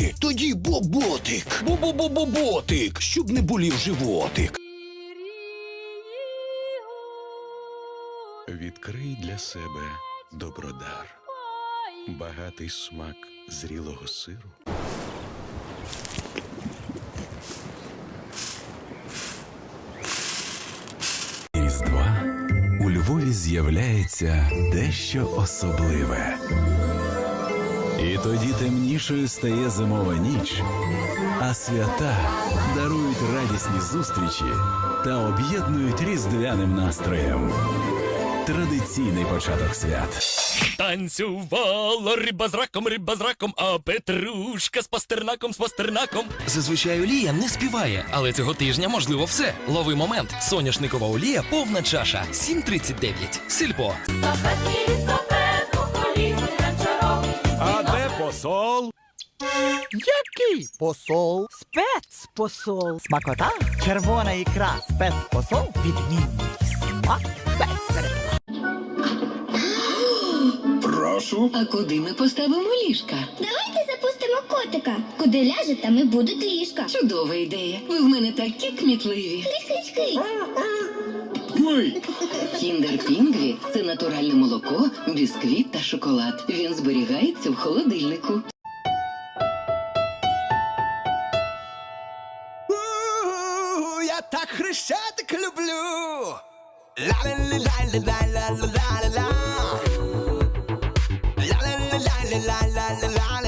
цукерки, тоді боботик. Бо-бо-бо-боботик, щоб не болів животик. Відкрий для себе добродар, багатий смак зрілого сиру. Різдва у Львові з'являється дещо особливе. І тоді темнішою стає зимова ніч, а свята дарують радісні зустрічі та об'єднують різдвяним настроєм. Традиційний початок свят. Танцювала риба з раком, риба з раком, а петрушка з пастернаком, з пастернаком. Зазвичай олія не співає, але цього тижня можливо все. Лови момент. Соняшникова олія повна чаша. 7.39. Сільпо. Який посол? Спецпосол. Смакота, червона ікра, спецпосол, відмінний смак без перебиву. А куди ми поставимо ліжка? Давайте запустимо котика. Куди ляже, там і будуть ліжка. Чудова ідея. Ви в мене такі кмітливі. Кись-кись-кись. Кіндер Пінгві це натуральне молоко, бісквіт та шоколад. Він зберігається в холодильнику. Я так хрещатик люблю. Ла-ла-ла-ла-ла-ла-ла-ла-ла. Ла-ла-ла-ла-ла-ла.